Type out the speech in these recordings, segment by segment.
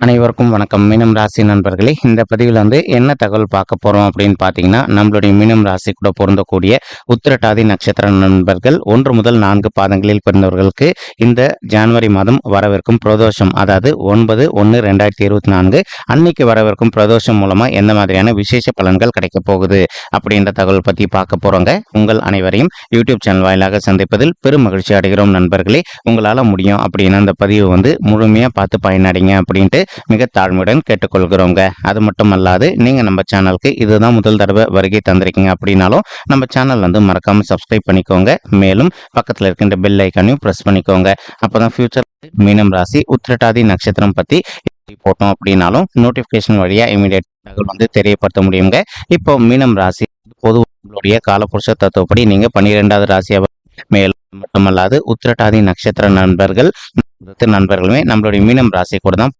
அனைவருக்கும் வணக்கம். மீனம் ராசி நண்பர்களே இந்த பதிவில் வந்து என்ன தகவல் பார்க்க போகிறோம் அப்படின்னு பார்த்தீங்கன்னா நம்மளுடைய மீனம் ராசி கூட பொருந்தக்கூடிய உத்திரட்டாதி நட்சத்திர நண்பர்கள் ஒன்று முதல் நான்கு பாதங்களில் பிறந்தவர்களுக்கு இந்த ஜான்வரி மாதம் வரவிருக்கும் பிரதோஷம் அதாவது ஒன்பது ஒன்று ரெண்டாயிரத்தி இருபத்தி நான்கு அன்னைக்கு வரவிருக்கும் பிரதோஷம் மூலமாக எந்த மாதிரியான விசேஷ பலன்கள் கிடைக்க போகுது அப்படின்ற தகவல் பற்றி பார்க்க போகிறோங்க உங்கள் அனைவரையும் யூடியூப் சேனல் வாயிலாக சந்திப்பதில் பெரும் மகிழ்ச்சி அடைகிறோம் நண்பர்களே. உங்களால் முடியும் அப்படின்னு அந்த பதிவு வந்து முழுமையாக பார்த்து பயனடைங்க அப்படின்ட்டு மிக தாழ்மையுடன் கேட்டுக்கொள்கிறோங்க. அது மட்டும் அல்லாது நீங்கள் நம்ம சேனலுக்கு இதுதான் முதல் தடவை வருகை தந்திருக்கீங்க அப்படின்னாலும் நம்ம சேனல் வந்து மறக்காமல் சப்ஸ்கிரைப் பண்ணிக்கோங்க. மேலும் பக்கத்தில் இருக்கின்ற பெல் ஐக்கானையும் ப்ரெஸ் பண்ணிக்கோங்க. அப்போ தான் ஃபியூச்சர் மீனம் ராசி உத்திரட்டாதி நட்சத்திரம் பற்றி போட்டோம் அப்படின்னாலும் நோட்டிஃபிகேஷன் வழியாக இமீடியட் தகவல் வந்து தெரியப்படுத்த முடியுங்க. இப்போ மீனம் ராசி பொது உங்களுடைய காலப்புருஷ தத்துவப்படி நீங்கள் பன்னிரெண்டாவது ராசியாக மேலும் மட்டுமல்லாது உத்திரட்டாதி நட்சத்திர நண்பர்கள் நண்பர்களுமே நம்மளுடைய மீனம் ராசி கூட தான்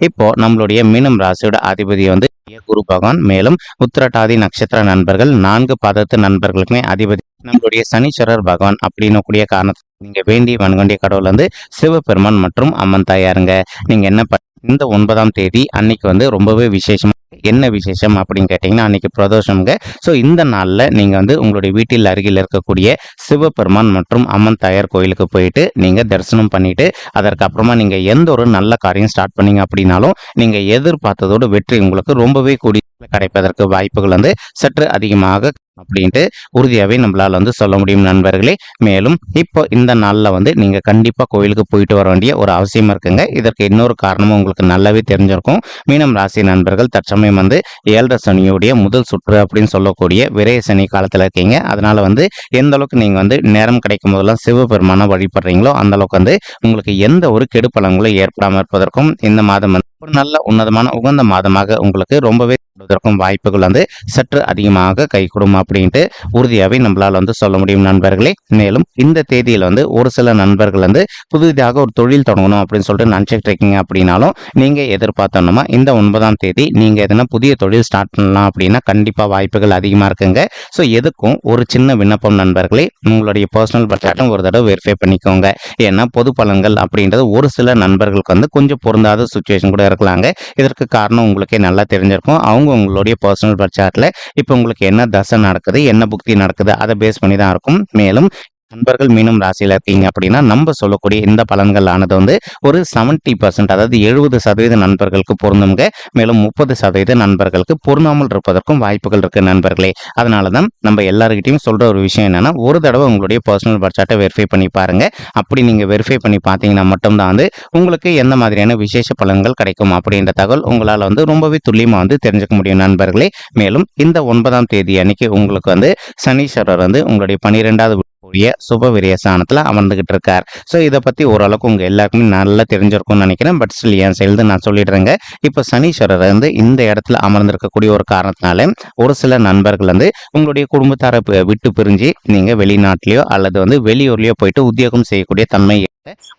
இப்போ நம்மளுடைய மீனம் ராசியோட அதிபதி வந்து குரு பகவான் மேலும் உத்திரட்டாதி நட்சத்திர நண்பர்கள் நான்கு பதத்து நண்பர்களுக்குமே அதிபதி நம்மளுடைய சனீஸ்வரர் பகவான் அப்படின்னு கூடிய காரணத்தை நீங்க வேண்டி வன்கொண்டிய கடவுள் வந்து சிவபெருமான் மற்றும் அம்மன் தாயாருங்க. நீங்க என்ன இந்த ஒன்பதாம் தேதி அன்னைக்கு வந்து ரொம்பவே விசேஷமா என்ன விசேஷம் அப்படின்னு கேட்டிங்கன்னா அன்னைக்கு பிரதோஷம்ங்க. ஸோ இந்த நாளில் நீங்கள் வந்து உங்களுடைய வீட்டில் அருகில் இருக்கக்கூடிய சிவபெருமான் மற்றும் அம்மன் தாயார் கோயிலுக்கு போயிட்டு நீங்கள் தரிசனம் பண்ணிட்டு அதற்கப்புறமா நீங்கள் எந்த ஒரு நல்ல காரியம் ஸ்டார்ட் பண்ணீங்க அப்படின்னாலும் நீங்கள் எதிர்பார்த்ததோடு வெற்றி உங்களுக்கு ரொம்பவே கூடிய கிடைப்பதற்கு வாய்ப்புகள் வந்து சற்று அதிகமாக அப்படின்ட்டு உறுதியாகவே நம்மளால் வந்து சொல்ல முடியும் நண்பர்களே. மேலும் இப்போ இந்த நாளில் வந்து நீங்கள் கண்டிப்பாக கோயிலுக்கு போயிட்டு வர வேண்டிய ஒரு அவசியம் இருக்குங்க. இதற்கு இன்னொரு காரணமும் உங்களுக்கு நல்லாவே தெரிஞ்சிருக்கும். மீனம் ராசி நண்பர்கள் தற்சமயம் வந்து ஏழரை சனியுடைய முதல் சுற்று அப்படின்னு சொல்லக்கூடிய விரைய சனி காலத்தில் இருக்கீங்க. அதனால வந்து எந்த அளவுக்கு நீங்கள் வந்து நேரம் கிடைக்கும் போதெல்லாம் சிவபெருமான வழிபடுறீங்களோ அந்த அளவுக்கு வந்து உங்களுக்கு எந்த ஒரு கெடுப்பலங்களும் ஏற்படாமல் இருப்பதற்கும் இந்த மாதம் வந்து ஒரு நல்ல உன்னதமான உகந்த மாதமாக உங்களுக்கு ரொம்பவே வாய்ப்புகள் வந்து சற்று அதிகமாக கைகூடும் அப்படின்ட்டு உறுதியாகவே நம்மளால் வந்து சொல்ல முடியும் நண்பர்களே. மேலும் இந்த தேதியில் வந்து ஒரு சில நண்பர்கள் வந்து புதிதாக ஒரு தொழில் தொடங்கணும் அப்படின்னு சொல்லிட்டு நினச்சிட்டு இருக்கீங்க அப்படின்னாலும் நீங்கள் எதிர்பார்த்தோம்னா இந்த ஒன்பதாம் தேதி நீங்கள் எதனா புதிய தொழில் ஸ்டார்ட் பண்ணலாம் அப்படின்னா கண்டிப்பாக வாய்ப்புகள் அதிகமாக இருக்குங்க. ஸோ எதுக்கும் ஒரு சின்ன விண்ணப்பம் நண்பர்களே உங்களுடைய பர்சனல் பட்ஜெட்டும் ஒரு தடவை வெரிஃபை பண்ணிக்கோங்க. ஏன்னா பொது பலன்கள் அப்படின்றது ஒரு சில நண்பர்களுக்கு வந்து கொஞ்சம் பொருந்தாத சுச்சுவேஷன் கூட இருக்கலாங்க. இதற்கு காரணம் உங்களுக்கே நல்லா தெரிஞ்சிருக்கும். அவங்க உங்களுடைய பர்சனல் பட்ஜெட்டில் இப்போ உங்களுக்கு என்ன தசை நடக்குது என்ன புக்தி நடக்குது அதை பேஸ் பண்ணி தான் இருக்கும். மேலும் நண்பர்கள் மீனும் ராசியில் இருக்கீங்க அப்படின்னா நம்ம சொல்லக்கூடிய இந்த பலன்கள் ஆனது வந்து ஒரு செவன்டி பர்சன்ட் அதாவது எழுபது சதவீத நண்பர்களுக்கு பொருந்துங்க. மேலும் முப்பது சதவீத நண்பர்களுக்கு பொருந்தாமல் இருப்பதற்கும் வாய்ப்புகள் இருக்கு நண்பர்களே. அதனால தான் நம்ம எல்லாருக்கிட்டையும் சொல்ற ஒரு விஷயம் என்னன்னா ஒரு தடவை உங்களுடைய பர்சனல் பட்ஜெட்டை வெரிஃபை பண்ணி பாருங்க. அப்படி நீங்க வெரிஃபை பண்ணி பார்த்தீங்கன்னா மட்டும்தான் வந்து உங்களுக்கு எந்த மாதிரியான விசேஷ பலன்கள் கிடைக்கும் அப்படின்ற தகவல் உங்களால் வந்து ரொம்பவே துல்லியமாக வந்து தெரிஞ்சுக்க முடியும் நண்பர்களே. மேலும் இந்த ஒன்பதாம் தேதி அன்னைக்கு உங்களுக்கு வந்து சனீஸ்வரர் வந்து உங்களுடைய பனிரெண்டாவது கூடிய சுப விரயசானத்தில் அமர்ந்துகிட்டு இருக்கார் ஸோ இதை பற்றி ஓரளவுக்கு உங்கள் எல்லாருக்குமே நல்லா தெரிஞ்சிருக்கும்னு நினைக்கிறேன். பட் ஸ்டில் என் செயல்து நான் சொல்லிடுறேங்க. இப்போ சனீஸ்வரர் வந்து இந்த இடத்துல அமர்ந்திருக்கக்கூடிய ஒரு காரணத்தினால ஒரு சில நண்பர்கள் வந்து உங்களுடைய குடும்பத்தாரை விட்டு பிரிஞ்சு நீங்கள் வெளிநாட்டிலேயோ அல்லது வந்து வெளியூர்லேயோ போயிட்டு உத்தியோகம் செய்யக்கூடிய தன்மை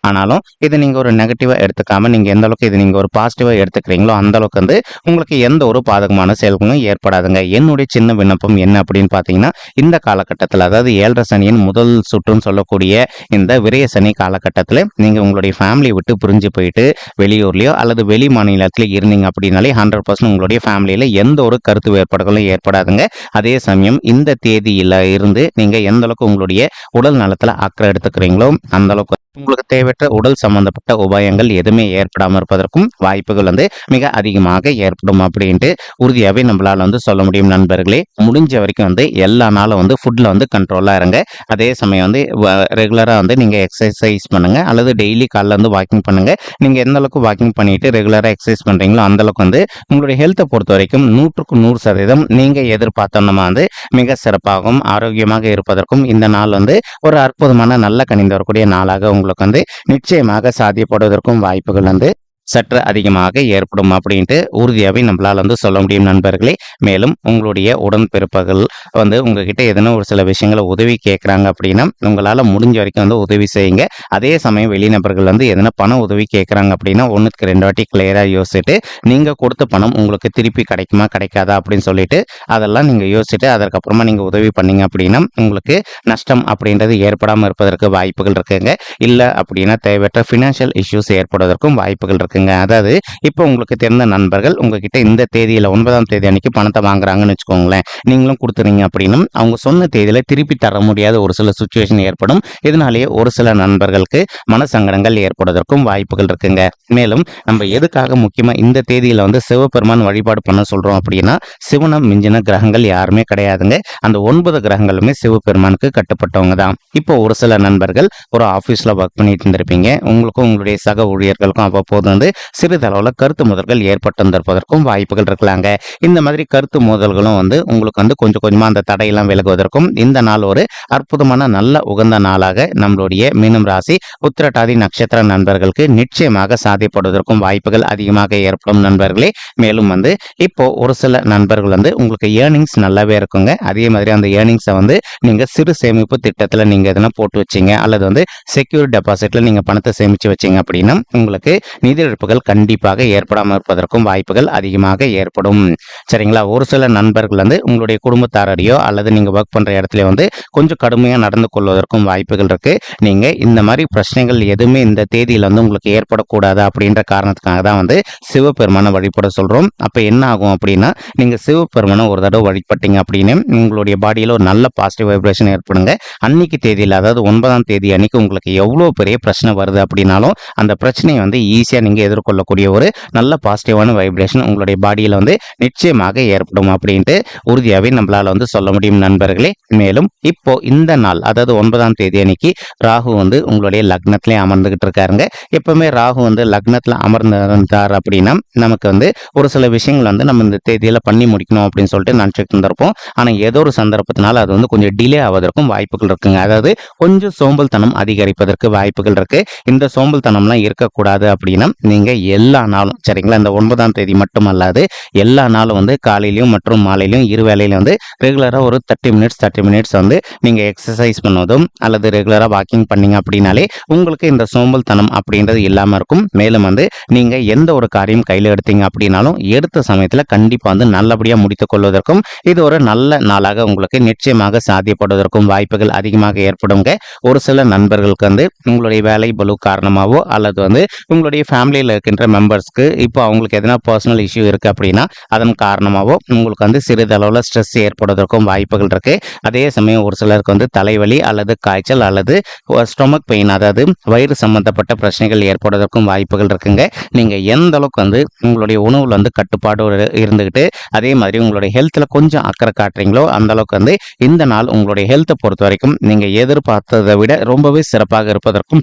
ஆனாலும் இதை நீங்கள் ஒரு நெகட்டிவாக எடுத்துக்காமல் நீங்கள் எந்த அளவுக்கு இது நீங்கள் ஒரு பாசிட்டிவாக எடுத்துக்கிறீங்களோ அந்த அளவுக்கு வந்து உங்களுக்கு எந்த ஒரு பாதகமான செயல்களும் ஏற்படாதுங்க. என்னுடைய சின்ன விண்ணப்பம் என்ன அப்படின்னு பார்த்தீங்கன்னா இந்த காலகட்டத்தில் அதாவது ஏழரை சனியின் முதல் சுற்றுன்னு சொல்லக்கூடிய இந்த விரைய சனி காலகட்டத்தில் நீங்கள் உங்களுடைய ஃபேமிலியை விட்டு புரிஞ்சு போயிட்டு வெளியூர்லேயோ அல்லது வெளி மாநிலத்தில் இருந்தீங்க அப்படின்னாலே ஹண்ட்ரட் பர்சன்ட் உங்களுடைய ஃபேமிலியில் எந்த ஒரு கருத்து வேறுபாடுகளும் ஏற்படாதுங்க. அதே சமயம் இந்த தேதியில் இருந்து நீங்கள் எந்த அளவுக்கு உங்களுடைய உடல் நலத்தில் அக்கறை எடுத்துக்கிறீங்களோ அந்த அளவுக்கு உங்களுக்கு தேவையற்ற உடல் சம்பந்தப்பட்ட உபாயங்கள் எதுவுமே ஏற்படாமல் இருப்பதற்கும் வாய்ப்புகள் வந்து மிக அதிகமாக ஏற்படும் அப்படின்ட்டு உறுதியாகவே நம்மளால் வந்து சொல்ல முடியும் நண்பர்களே. முடிஞ்ச வரைக்கும் வந்து எல்லா நாளும் வந்து ஃபுட்டில் வந்து கண்ட்ரோலாக இருங்க. அதே சமயம் வந்து ரெகுலராக வந்து நீங்கள் எக்ஸசைஸ் பண்ணுங்கள் அல்லது டெய்லி காலைல வந்து வாக்கிங் பண்ணுங்கள் நீங்கள் எந்த அளவுக்கு வாக்கிங் பண்ணிட்டு ரெகுலராக எக்ஸசைஸ் பண்ணுறீங்களோ அந்தளவுக்கு வந்து உங்களுடைய ஹெல்த்தை பொறுத்த வரைக்கும் நூற்றுக்கு நூறு சதவீதம் நீங்கள் எதிர்பார்த்தோம்னா வந்து மிக சிறப்பாகவும் ஆரோக்கியமாக இருப்பதற்கும் இந்த நாள் வந்து ஒரு அற்புதமான நல்ல கணிந்து வரக்கூடிய நாளாக உங்களுக்கு உங்களுக்கு வந்து நிச்சயமாக சாத்தியப்படுவதற்கும் வாய்ப்புகள் வந்து சற்று அதிகமாக ஏற்படும் அப்படின்ட்டு உறுதியாகவே நம்மளால் வந்து சொல்ல முடியும் நண்பர்களே. மேலும் உங்களுடைய உடன்பிறப்புகள் வந்து உங்ககிட்ட எதனா ஒரு சில விஷயங்களை உதவி கேட்குறாங்க அப்படின்னா உங்களால் முடிஞ்ச வரைக்கும் வந்து உதவி செய்யுங்க. அதே சமயம் வெளிநபர்கள் வந்து எதனா பண உதவி கேட்குறாங்க அப்படின்னா ஒன்றுக்கு ரெண்டு வாட்டி கிளியராக யோசிச்சுட்டு நீங்கள் கொடுத்த பணம் உங்களுக்கு திருப்பி கிடைக்குமா கிடைக்காதா அப்படின்னு சொல்லிட்டு அதெல்லாம் நீங்கள் யோசிச்சுட்டு அதற்கப்புறமா நீங்கள் உதவி பண்ணீங்க அப்படின்னா உங்களுக்கு நஷ்டம் அப்படின்றது ஏற்படாமல் இருப்பதற்கு வாய்ப்புகள் இருக்குங்க. இல்லை அப்படின்னா தேவையற்ற ஃபினான்ஷியல் இஷ்யூஸ் ஏற்படுவதற்கும் வாய்ப்புகள் இருக்குது இருக்குங்க. அதாவது இப்போ உங்களுக்கு தெரிந்த நண்பர்கள் உங்ககிட்ட இந்த தேதியில் ஒன்பதாம் தேதி அன்னைக்கு பணத்தை வாங்குறாங்கன்னு வச்சுக்கோங்களேன். நீங்களும் கொடுத்துறீங்க அப்படின்னும் அவங்க சொன்ன தேதியில் திருப்பி தர முடியாத ஒரு சில சுச்சுவேஷன் ஏற்படும். இதனாலேயே ஒரு சில நண்பர்களுக்கு மனசங்கடங்கள் ஏற்படுவதற்கும் வாய்ப்புகள் இருக்குங்க. மேலும் நம்ம எதுக்காக முக்கியமாக இந்த தேதியில் வந்து சிவபெருமான் வழிபாடு பண்ண சொல்கிறோம் அப்படின்னா சிவனம் மிஞ்சின கிரகங்கள் யாருமே கிடையாதுங்க. அந்த ஒன்பது கிரகங்களுமே சிவபெருமானுக்கு கட்டுப்பட்டவங்க தான். இப்போ ஒரு சில நண்பர்கள் ஒரு ஆஃபீஸில் ஒர்க் பண்ணிட்டு இருந்திருப்பீங்க. உங்களுக்கும் உங்களுடைய சக ஊழியர்களுக்கும் அவ்வப்போது வந்து சிறிதளவில் கருத்து முதல்கள் ஏற்பட்டு வந்திருப்பதற்கும் வாய்ப்புகள் இருக்கலாங்க. இந்த மாதிரி கருத்து மோதல்களும் வந்து உங்களுக்கு வந்து கொஞ்சம் கொஞ்சமாக அந்த தடையெல்லாம் விலகுவதற்கும் இந்த நாள் ஒரு அற்புதமான நல்ல உகந்த நாளாக நம்மளுடைய மீனம் ராசி உத்திரட்டாதி நட்சத்திர நண்பர்களுக்கு நிச்சயமாக சாதிப்படுவதற்கும் வாய்ப்புகள் அதிகமாக ஏற்படும் நண்பர்களே. மேலும் வந்து இப்போ ஒரு சில நண்பர்கள் வந்து உங்களுக்கு ஏர்னிங்ஸ் நல்லாவே இருக்குங்க. அதே மாதிரி அந்த ஏர்னிங்ஸை வந்து நீங்கள் சிறு சேமிப்பு திட்டத்தில் நீங்கள் எதனா போட்டு வச்சீங்க அல்லது வந்து செக்யூர் டெபாசிட்டில் நீங்கள் பணத்தை சேமித்து வச்சீங்க அப்படின்னா உங்களுக்கு நிதி இழப்புகள் கண்டிப்பாக ஏற்படாமல் இருப்பதற்கும் வாய்ப்புகள் அதிகமாக ஏற்படும். சரிங்களா? ஒரு சில நண்பர்கள் வந்து உங்களுடைய குடும்பத்தாரையோ அல்லது நீங்கள் ஒர்க் பண்ணுற இடத்துல வந்து கொஞ்சம் கடுமையாக நடந்து கொள்வதற்கும் வாய்ப்புகள் இருக்குது நீங்கள் இந்த மாதிரி பிரச்சனைகள் எதுவுமே இந்த தேதியில் வந்து உங்களுக்கு ஏற்படக்கூடாது அப்படின்ற காரணத்துக்காக தான் வந்து சிவபெருமானை வழிபட சொல்கிறோம் அப்போ என்ன ஆகும் அப்படின்னா நீங்கள் சிவபெருமானை ஒரு தடவை வழிபட்டீங்க அப்படின்னு உங்களுடைய பாடியில் ஒரு நல்ல பாசிட்டிவ் வைப்ரேஷன் ஏற்படுங்க. அன்னைக்கு தேதியில் அதாவது ஒன்பதாம் தேதி அன்னைக்கு உங்களுக்கு எவ்வளோ பெரிய பிரச்சனை வருது அப்படின்னாலும் அந்த பிரச்சனையை வந்து ஈஸியாக நீங்கள் எதிர்கொள்ளக்கூடிய ஒரு நல்ல பாசிட்டிவான வைப்ரேஷன் உங்களுடைய பாடியில் வந்து நிச்சயமாக ஏற்படும் அப்படின்ட்டு உறுதியாகவே நம்மளால் வந்து சொல்ல முடியும் நண்பர்களே. மேலும் இப்போ இந்த நாள் அதாவது ஒன்பதாம் தேதி அன்னைக்கு ராகு வந்து உங்களுடைய லக்னத்திலே அமர்ந்துகிட்டு இருக்காருங்க. எப்பவுமே ராகு வந்து லக்னத்தில் அமர்ந்திருந்தார் அப்படின்னா நமக்கு வந்து ஒரு சில விஷயங்கள் வந்து நம்ம இந்த தேதியில் பண்ணி முடிக்கணும் அப்படின்னு சொல்லிட்டு நினச்சிட்டு இருந்திருப்போம். ஆனால் ஏதோ ஒரு சந்தர்ப்பத்தினால அது வந்து கொஞ்சம் டிலே ஆவதற்கும் வாய்ப்புகள் இருக்குங்க. அதாவது கொஞ்சம் சோம்பல்தனம் அதிகரிப்பதற்கு வாய்ப்புகள் இருக்கு. இந்த சோம்பல்தனம்லாம் இருக்கக்கூடாது அப்படின்னா நீங்க எல்லா நாளும் சரிங்களா? இந்த ஒன்பதாம் தேதி மட்டும் அல்லாது எல்லா நாளும் வந்து காலையிலையும் மற்றும் மாலையிலையும் இரு வேலையிலையும் வந்து ரெகுலராக ஒரு தேர்ட்டி மினிட்ஸ் தேர்ட்டி மினிட்ஸ் வந்து நீங்க எக்ஸசைஸ் பண்ணுவதும் அல்லது ரெகுலராக வாக்கிங் பண்ணீங்க அப்படின்னாலே உங்களுக்கு இந்த சோம்பல்தனம் அப்படின்றது இல்லாமல் இருக்கும். மேலும் வந்து நீங்கள் எந்த ஒரு காரியம் கையில் எடுத்தீங்க அப்படின்னாலும் எடுத்த சமயத்தில் கண்டிப்பாக வந்து நல்லபடியாக முடித்துக் கொள்வதற்கும் இது ஒரு நல்ல நாளாக உங்களுக்கு நிச்சயமாக சாத்தியப்படுவதற்கும் வாய்ப்புகள் அதிகமாக ஏற்படுங்க. ஒரு சில நண்பர்களுக்கு வந்து உங்களுடைய வேலை பலு காரணமாகவோ அல்லது வந்து உங்களுடைய ஃபேமிலி ஃபேமிலியில் இருக்கின்ற மெம்பர்ஸ்க்கு இப்போ அவங்களுக்கு எதனா பர்சனல் இஷ்யூ இருக்குது அப்படின்னா அதன் காரணமாகவோ உங்களுக்கு வந்து சிறிதளவில் ஸ்ட்ரெஸ் ஏற்படுவதற்கும் வாய்ப்புகள் இருக்குது அதே சமயம் ஒரு சிலருக்கு வந்து தலைவலி அல்லது காய்ச்சல் அல்லது ஸ்டொமக் பெயின் அதாவது வயிறு சம்பந்தப்பட்ட பிரச்சனைகள் ஏற்படுவதற்கும் வாய்ப்புகள் இருக்குங்க. நீங்கள் எந்த அளவுக்கு வந்து உங்களுடைய உணவில் வந்து கட்டுப்பாடு இருந்துக்கிட்டு அதே மாதிரி உங்களுடைய ஹெல்த்தில் கொஞ்சம் அக்கறை காட்டுறீங்களோ அந்த அளவுக்கு வந்து இந்த நாள் உங்களுடைய ஹெல்த்தை பொறுத்த வரைக்கும் நீங்கள் எதிர்பார்த்ததை விட ரொம்பவே சிறப்பாக இருப்பதற்கும்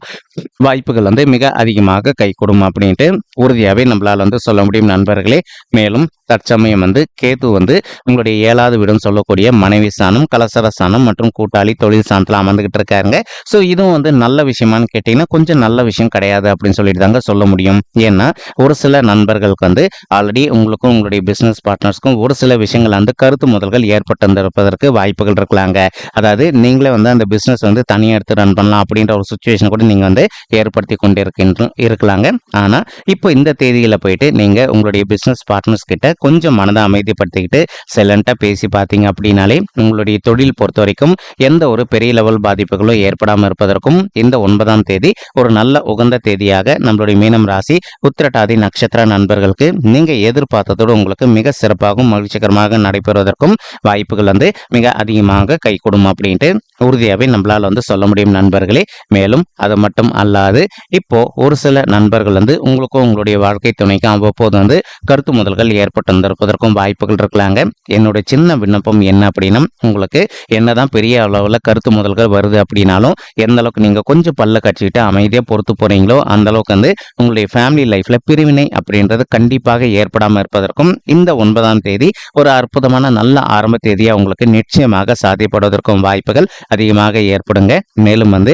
வாய்ப்புகள் வந்து மிக அதிகமாக கைகூடும் அப்படின்ட்டு உறுதியாகவே நம்மளால் வந்து சொல்ல முடியும் நண்பர்களே. மேலும் தற்சமயம் வந்து கேது வந்து உங்களுடைய ஏழாவது வீடும் சொல்லக்கூடிய மனைவி ஸ்தானம் கலசர ஸ்தானம் மற்றும் கூட்டாளி தொழில் ஸ்தானத்தில் அமர்ந்துகிட்டு இருக்காருங்க. ஸோ இதுவும் வந்து நல்ல விஷயமான்னு கேட்டிங்கன்னா கொஞ்சம் நல்ல விஷயம் கிடையாது அப்படின்னு சொல்லிட்டு தாங்க சொல்ல முடியும். ஏன்னா ஒரு சில நண்பர்களுக்கு வந்து ஆல்ரெடி உங்களுக்கும் உங்களுடைய பிஸ்னஸ் பார்ட்னர்ஸ்க்கும் ஒரு சில விஷயங்கள் வந்து கருத்து முதல்கள் ஏற்பட்டு வந்திருப்பதற்கு வாய்ப்புகள் இருக்கலாங்க. அதாவது நீங்களே வந்து அந்த பிஸ்னஸ் வந்து தனியாக எடுத்து ரன் பண்ணலாம் அப்படின்ற ஒரு சுச்சுவேஷன் கூட நீங்கள் வந்து ஏற்படுத்தி கொண்டு இருக்கின்ற இருக்கலாங்க. ஆனால் இப்போ இந்த தேதியில் போயிட்டு நீங்கள் உங்களுடைய பிஸ்னஸ் பார்ட்னர்ஸ் கிட்ட கொஞ்சம் மனதை அமைதிப்படுத்திக்கிட்டு சைலண்ட்டாக பேசி பார்த்தீங்க அப்படின்னாலே உங்களுடைய தொழில் பொறுத்த வரைக்கும் எந்த ஒரு பெரிய லெவல் பாதிப்புகளும் ஏற்படாமல் இருப்பதற்கும் இந்த ஒன்பதாம் தேதி ஒரு நல்ல உகந்த தேதியாக நம்மளுடைய மீனம் ராசி உத்திரட்டாதி நட்சத்திர நண்பர்களுக்கு நீங்கள் எதிர்பார்த்ததோடு உங்களுக்கு மிக சிறப்பாகவும் மகிழ்ச்சிகரமாக நடைபெறுவதற்கும் வாய்ப்புகள் வந்து மிக அதிகமாக கை கொடும் அப்படின்ட்டு உறுதியாகவே நம்மளால் வந்து சொல்ல முடியும் நண்பர்களே. மேலும் அது மட்டும் அல்லாது இப்போ ஒரு சில நண்பர்கள் வந்து உங்களுக்கும் உங்களுடைய வாழ்க்கை துணைக்கும் அவ்வப்போது வந்து கருத்து முதல்கள் ஏற்படும் வந்திருப்பதற்கும் வாய்ப்புகள் இருக்கலாங்க. என்னுடைய சின்ன விண்ணப்பம் என்ன அப்படின்னா உங்களுக்கு என்னதான் பெரிய அளவில் கருத்து முதல்கள் வருது அப்படின்னாலும் எந்த அளவுக்கு நீங்கள் கொஞ்சம் பல்ல கட்சிக்கிட்டு அமைதியாக பொறுத்து போறீங்களோ அந்த அளவுக்கு வந்து உங்களுடைய ஃபேமிலி லைஃப்ல பிரிவினை அப்படின்றது கண்டிப்பாக ஏற்படாமல் இருப்பதற்கும் இந்த ஒன்பதாம் தேதி ஒரு அற்புதமான நல்ல ஆரம்ப தேதியாக உங்களுக்கு நிச்சயமாக சாத்தியப்படுவதற்கும் வாய்ப்புகள் அதிகமாக ஏற்படுங்க. மேலும் வந்து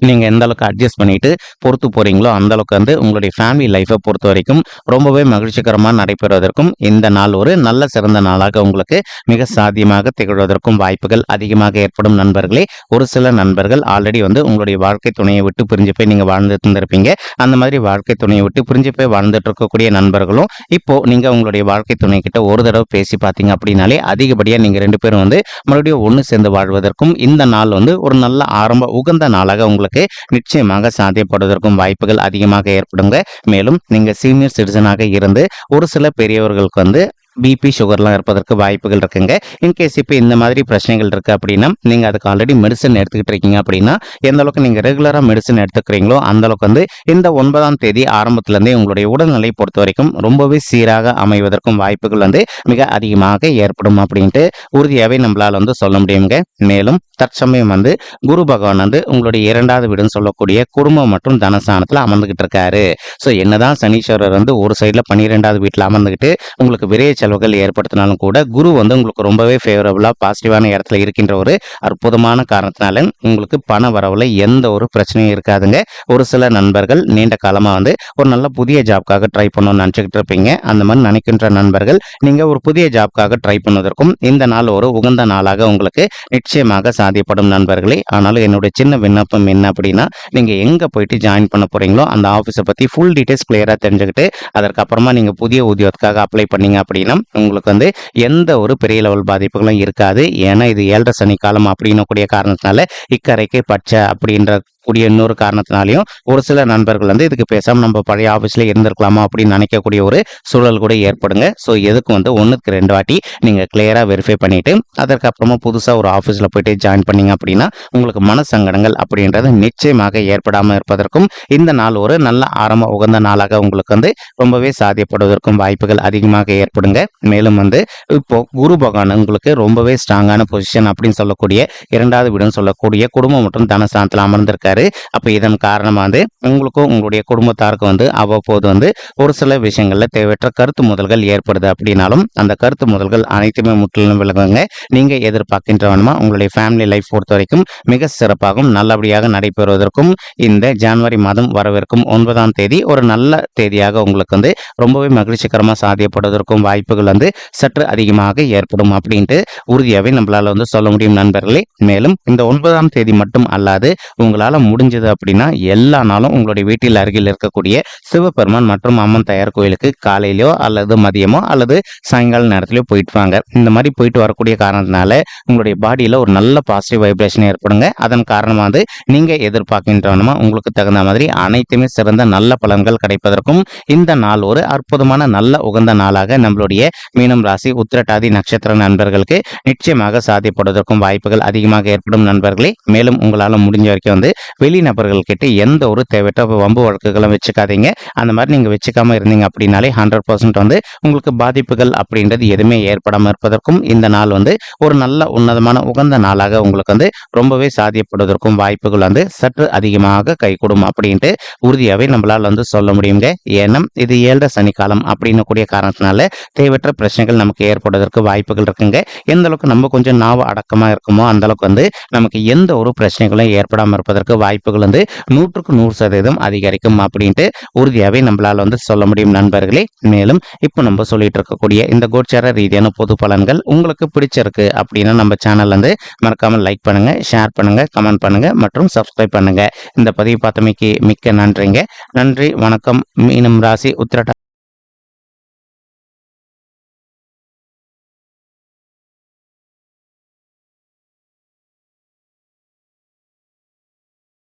நீங்கள் எந்த அளவுக்கு அட்ஜஸ்ட் பண்ணிட்டு பொறுத்து போகிறீங்களோ அந்த அளவுக்கு வந்து உங்களுடைய ஃபேமிலி லைஃப்பை பொறுத்த வரைக்கும் ரொம்பவே மகிழ்ச்சிகரமாக நடைபெறுவதற்கும் இந்த நாள் ஒரு நல்ல சிறந்த நாளாக உங்களுக்கு மிக சாத்தியமாக திகழ்வதற்கும் வாய்ப்புகள் அதிகமாக ஏற்படும் நண்பர்களே. ஒரு சில நண்பர்கள் ஆல்ரெடி வந்து உங்களுடைய வாழ்க்கை துணையை விட்டு பிரிஞ்சு போய் நீங்கள் வாழ்ந்துட்டு இருந்திருப்பீங்க. அந்த மாதிரி வாழ்க்கை துணையை விட்டு பிரிஞ்சு போய் வாழ்ந்துட்டு இருக்கக்கூடிய நண்பர்களும் இப்போ நீங்கள் உங்களுடைய வாழ்க்கை துணை கிட்ட ஒரு தடவை பேசி பார்த்தீங்க அப்படின்னாலே அதிகப்படியாக நீங்கள் ரெண்டு பேரும் வந்து மறுபடியும் ஒன்று சேர்ந்து வாழ்வதற்கும் இந்த நாள் வந்து ஒரு நல்ல ஆரம்ப உகந்த நாளாக உங்களுக்கு உங்களுக்கு நிச்சயமாக சாத்தியப்படுவதற்கும் வாய்ப்புகள் அதிகமாக ஏற்படுங்க. மேலும் நீங்க சீனியர் சிட்டிசனாக இருந்து ஒரு சில பெரியவர்களுக்கு வந்து பிபி சுகர்லாம் இருப்பதற்கு வாய்ப்புகள் இருக்குங்க. இன்கேஸ் இப்போ இந்த மாதிரி பிரச்சனைகள் இருக்குது அப்படின்னா நீங்கள் அதுக்கு ஆல்ரெடி மெடிசன் எடுத்துக்கிட்டு இருக்கீங்க அப்படின்னா எந்த அளவுக்கு நீங்கள் ரெகுலராக மெடிசன் எடுத்துக்கிறீங்களோ அந்த அளவுக்கு வந்து இந்த ஒன்பதாம் தேதி ஆரம்பத்துலேருந்தே உங்களுடைய உடல்நிலை பொறுத்த வரைக்கும் ரொம்பவே சீராக அமைவதற்கும் வாய்ப்புகள் வந்து மிக அதிகமாக ஏற்படும் அப்படின்ட்டு உறுதியாகவே நம்மளால் வந்து சொல்ல முடியுங்க. மேலும் தற்சமயம் வந்து குரு பகவான் வந்து உங்களுடைய இரண்டாவது வீடுன்னு சொல்லக்கூடிய குடும்பம் மற்றும் தனஸ்தானத்தில் அமர்ந்துகிட்டு இருக்காரு. ஸோ என்னதான் சனீஸ்வரர் வந்து ஒரு சைடில் பன்னிரெண்டாவது வீட்டில் அமர்ந்துக்கிட்டு உங்களுக்கு விரைச்ச செலவுகள் ஏற்படுத்தினாலும் கூட குரு வந்து உங்களுக்கு ரொம்பவே ஃபேவரபுளாக பாசிட்டிவான இடத்துல இருக்கின்ற ஒரு அற்புதமான காரணத்தினால உங்களுக்கு பண வரவுல எந்த ஒரு பிரச்சனையும் இருக்காதுங்க. ஒரு சில நண்பர்கள் நீண்ட காலமாக வந்து ஒரு நல்ல புதிய ஜாப்காக ட்ரை பண்ணணும்னு நினச்சிக்கிட்டு இருப்பீங்க. அந்த மாதிரி நினைக்கின்ற நண்பர்கள் நீங்கள் ஒரு புதிய ஜாப்காக ட்ரை பண்ணுவதற்கும் இந்த நாள் ஒரு உகந்த நாளாக உங்களுக்கு நிச்சயமாக சாதியப்படும் நண்பர்களே. ஆனாலும் என்னுடைய சின்ன விண்ணப்பம் என்ன அப்படின்னா நீங்கள் எங்கே போயிட்டு ஜாயின் பண்ண போகிறீங்களோ அந்த ஆஃபீஸை பற்றி ஃபுல் டீட்டெயில்ஸ் கிளியராக தெரிஞ்சுக்கிட்டு அதற்கப்புறமா நீங்கள் புதிய உத்தியோகத்துக்காக அப்ளை பண்ணீங்க அப்படின்னா உங்களுக்கு வந்து எந்த ஒரு பெரிய லெவல் பாதிப்புகளும் இருக்காது. ஏன்னா இது ஏழரை சனி காலம் அப்படின்னக்கூடிய காரணத்தினால இக்கரைக்கு பச்சை அப்படின்ற கூடிய இன்னொரு காரணத்தினாலையும் ஒரு சில நண்பர்கள் வந்து இதுக்கு பேசாமல் நம்ம பழைய ஆஃபீஸில் இருந்திருக்கலாமா அப்படின்னு நினைக்கக்கூடிய ஒரு சூழல் கூட ஏற்படுங்க. ஸோ எதுக்கு வந்து ஒன்றுக்கு ரெண்டு வாட்டி நீங்கள் கிளியராக வெரிஃபை பண்ணிவிட்டு அதற்கப்புறமா புதுசாக ஒரு ஆஃபீஸில் போயிட்டு ஜாயின் பண்ணீங்க அப்படின்னா உங்களுக்கு மன சங்கடங்கள் அப்படின்றது நிச்சயமாக ஏற்படாமல் இருப்பதற்கும் இந்த நாள் ஒரு நல்ல ஆரம்ப உகந்த நாளாக உங்களுக்கு வந்து ரொம்பவே சாத்தியப்படுவதற்கும் வாய்ப்புகள் அதிகமாக ஏற்படுங்க. மேலும் வந்து இப்போ குரு பகவான் உங்களுக்கு ரொம்பவே ஸ்ட்ராங்கான பொசிஷன் அப்படின்னு சொல்லக்கூடிய இரண்டாவது வீடுன்னு சொல்லக்கூடிய குடும்பம் மற்றும் தனஸ்தானத்தில் அமர்ந்திருக்காரு. அப்போ இதன் காரணமாக வந்து உங்களுக்கும் உங்களுடைய குடும்பத்தாருக்கும் வந்து அவ்வப்போது வந்து ஒரு சில விஷயங்களில் தேவையற்ற கருத்து முதல்கள் ஏற்படுது அப்படின்னாலும் அந்த கருத்து முதல்கள் அனைத்துமே முற்றிலும் விலகுங்க. நீங்கள் எதிர்பார்க்கின்றவனமா உங்களுடைய ஃபேமிலி லைஃப் பொறுத்த வரைக்கும் மிக சிறப்பாகவும் நல்லபடியாக நடைபெறுவதற்கும் இந்த ஜனவரி மாதம் வரவிருக்கும் ஒன்பதாம் தேதி ஒரு நல்ல தேதியாக உங்களுக்கு வந்து ரொம்பவே மகிழ்ச்சிகரமாக சாத்தியப்படுவதற்கும் வாய்ப்புகள் வந்து சற்று அதிகமாக ஏற்படும் அப்படின்ட்டு உறுதியாகவே நம்மளால் வந்து சொல்ல முடியும் நண்பர்களே. மேலும் இந்த ஒன்பதாம் தேதி மட்டும் அல்லாது உங்களால் முடிஞ்சது அப்படின்னா எல்லா நாளும் உங்களுடைய வீட்டில் அருகில் இருக்கக்கூடிய சிவபெருமான் மற்றும் அம்மன் தயார் கோயிலுக்கு காலையிலோ அல்லது மதியமோ அல்லது சாயங்கால நேரத்திலயோ போயிட்டு வாங்க. இந்த மாதிரி போயிட்டு வரக்கூடிய காரணத்தினால உங்களுடைய பாடியில் ஒரு நல்ல பாசிட்டிவ் வைப்ரேஷன் ஏற்படுங்க. அதன் காரணமாக வந்து நீங்கள் எதிர்பார்க்கின்றவனமா உங்களுக்கு தகுந்த மாதிரி அனைத்துமே சிறந்த நல்ல பலன்கள் கிடைப்பதற்கும் இந்த நாள் ஒரு அற்புதமான நல்ல உகந்த நாளாக நம்மளுடைய மீனம் ராசி உத்திரட்டாதி நட்சத்திர நண்பர்களுக்கு நிச்சயமாக சாத்தியப்படுவதற்கும் வாய்ப்புகள் அதிகமாக ஏற்படும் நண்பர்களே. மேலும் உங்களால் முடிஞ்ச வரைக்கும் வந்து வெளிநபர்கள் கிட்ட எந்த ஒரு தேவையற்ற வம்பு வழக்குகளும் வச்சுக்காதீங்க. அந்த மாதிரி நீங்கள் வச்சுக்காம இருந்தீங்க அப்படின்னாலே ஹண்ட்ரட் பர்சன்ட் வந்து உங்களுக்கு பாதிப்புகள் அப்படின்றது எதுவுமே ஏற்படாமல் இருப்பதற்கும் இந்த நாள் வந்து ஒரு நல்ல உன்னதமான உகந்த நாளாக உங்களுக்கு வந்து ரொம்பவே சாதியப்படுவதற்கும் வாய்ப்புகள் வந்து சற்று அதிகமாக கைகூடும் அப்படின்ட்டு உறுதியாகவே நம்மளால் வந்து சொல்ல முடியுங்க. ஏன்னா இது ஏழரை சனிக்காலம் அப்படின்னு கூடிய காரணத்தினால தேவையற்ற பிரச்சனைகள் நமக்கு ஏற்படுவதற்கு வாய்ப்புகள் இருக்குங்க. எந்த அளவுக்கு நம்ம கொஞ்சம் நாவ அடக்கமாக இருக்குமோ அந்த அளவுக்கு வந்து நமக்கு எந்த ஒரு பிரச்சனைகளும் ஏற்படாமல் இருப்பதற்கு வாய்ப்புகள் வந்து நூற்றுக்கு நூறு சதவீதம் அதிகரிக்கும் அப்படின்ட்டு உறுதியாகவே நம்மளால் வந்து சொல்ல முடியும் நண்பர்களே. மேலும் இப்போ நம்ம சொல்லிட்டு இருக்கக்கூடிய இந்த கோச்சார ரீதியான பொது பலன்கள் உங்களுக்கு பிடிச்சிருக்கு அப்படின்னா நம்ம சேனல் வந்து மறக்காமல் லைக் பண்ணுங்க ஷேர் பண்ணுங்க கமெண்ட் பண்ணுங்க மற்றும் சப்ஸ்கிரைப் பண்ணுங்க. இந்த பதிவு பார்த்தமைக்கு மிக்க நன்றிங்க. நன்றி வணக்கம். மீனம் ராசி உத்திரட்ட